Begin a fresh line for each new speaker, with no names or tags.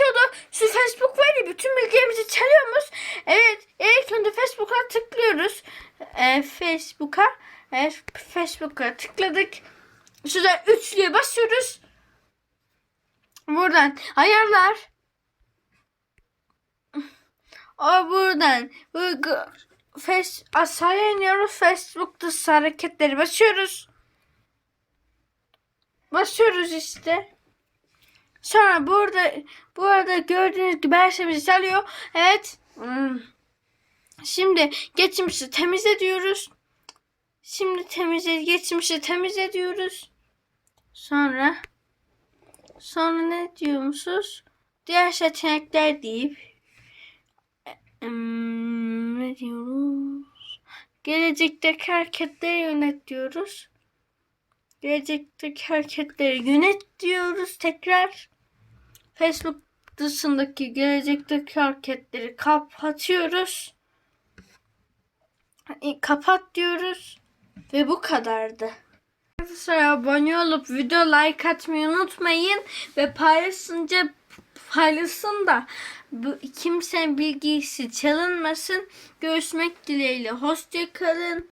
oldu. Şu Facebook var ya bütün bilgilerimizi çalıyormuş. Evet ilk önce Facebook'a tıklıyoruz. Ee, Facebook'a evet, Facebook'a tıkladık. Şurada üçlüye basıyoruz. Buradan ayarlar. O buradan bu face, aşağıya iniyoruz. Facebook dışı hareketleri basıyoruz. Basıyoruz işte. Sonra burada burada gördüğünüz gibi her şeyimizi çalıyor. Evet. Hmm. Şimdi geçmişi temizle diyoruz. Şimdi temizle geçmişi temizle diyoruz. Sonra sonra ne diyormuşuz? Diğer seçenekler deyip hmm, ne diyoruz? Gelecekteki hareketleri yönet diyoruz. Gelecekteki hareketleri yönet diyoruz tekrar. Facebook dışındaki gelecekteki hareketleri kapatıyoruz. E, Kapat diyoruz. Ve bu kadardı. Arkadaşlar abone olup video like atmayı unutmayın. Ve paylaşınca paylaşsın da bu kimsenin bilgisi çalınmasın. Görüşmek dileğiyle. Hoşçakalın.